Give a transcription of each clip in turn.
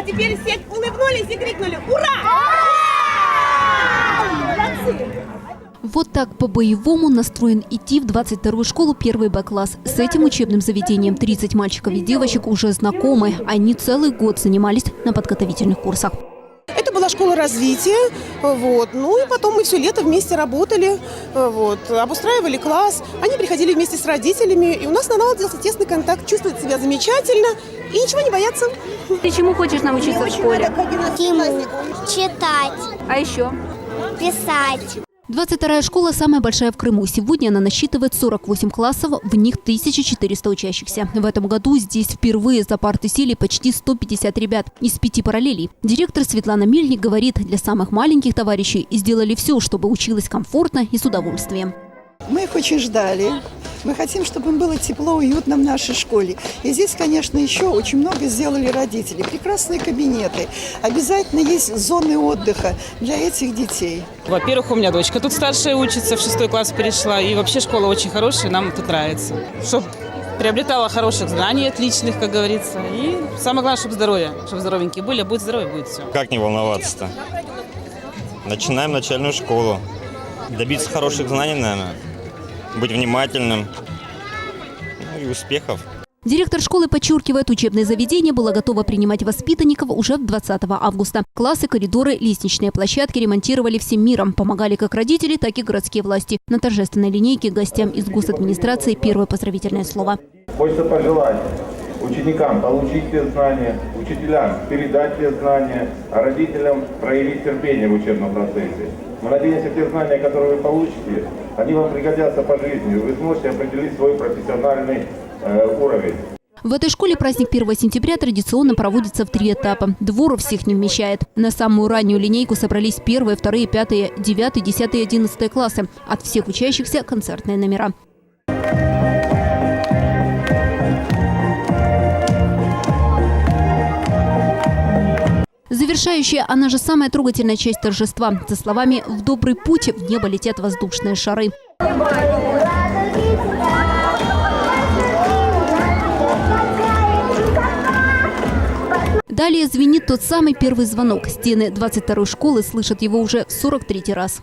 А теперь все улыбнулись и крикнули «Ура!» Молодцы! Вот так по-боевому настроен идти в 22-ю школу первый Б-класс. С этим учебным заведением 30 мальчиков и девочек уже знакомы. Они целый год занимались на подготовительных курсах. Школа развития, вот. Ну и потом мы все лето вместе работали, вот, обустраивали класс. Они приходили вместе с родителями, и у нас наладился тесный контакт, чувствуют себя замечательно и ничего не боятся. Ты чему хочешь научиться в школе? Тиму. Читать. А еще? Писать. 22-я школа самая большая в Крыму. Сегодня она насчитывает 48 классов, в них 1400 учащихся. В этом году здесь впервые за парты сели почти 150 ребят из пяти параллелей. Директор Светлана Мельник говорит, для самых маленьких товарищей сделали все, чтобы училась комфортно и с удовольствием. Мы их очень ждали. Мы хотим, чтобы им было тепло, уютно в нашей школе. И здесь, конечно, еще очень много сделали родители. Прекрасные кабинеты. Обязательно есть зоны отдыха для этих детей. Во-первых, у меня дочка тут старшая учится, в шестой класс перешла. И вообще школа очень хорошая, нам тут нравится. Чтоб приобретала хороших знаний, отличных, как говорится. И самое главное, чтобы здоровье, чтобы здоровенькие были, а будет здоровье, будет все. Как не волноваться-то? Начинаем начальную школу. Добиться хороших знаний, наверное. Быть внимательным. Ну и успехов. Директор школы подчеркивает, учебное заведение было готово принимать воспитанников уже 20 августа. Классы, коридоры, лестничные площадки ремонтировали всем миром. Помогали как родители, так и городские власти. На торжественной линейке гостям из госадминистрации первое поздравительное слово. Хочется пожелать ученикам получить те знания, учителям передать те знания, а родителям проявить терпение в учебном процессе. Мы надеемся, те знания, которые вы получите, они вам пригодятся по жизни. Вы сможете определить свой профессиональный э, уровень. В этой школе праздник 1 сентября традиционно проводится в три этапа. Двор всех не вмещает. На самую раннюю линейку собрались первые, вторые, пятые, девятые, десятые одиннадцатые классы. От всех учащихся концертные номера. Завершающая, она же самая трогательная часть торжества. За словами «В добрый путь» в небо летят воздушные шары. Далее звенит тот самый первый звонок. Стены 22-й школы слышат его уже в 43-й раз.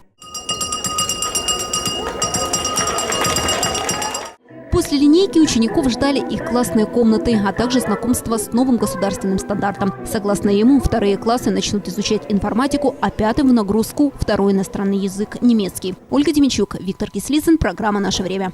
После линейки учеников ждали их классные комнаты, а также знакомство с новым государственным стандартом. Согласно ему, вторые классы начнут изучать информатику, а пятым в нагрузку второй иностранный язык – немецкий. Ольга Демичук, Виктор Кислицын, программа «Наше время».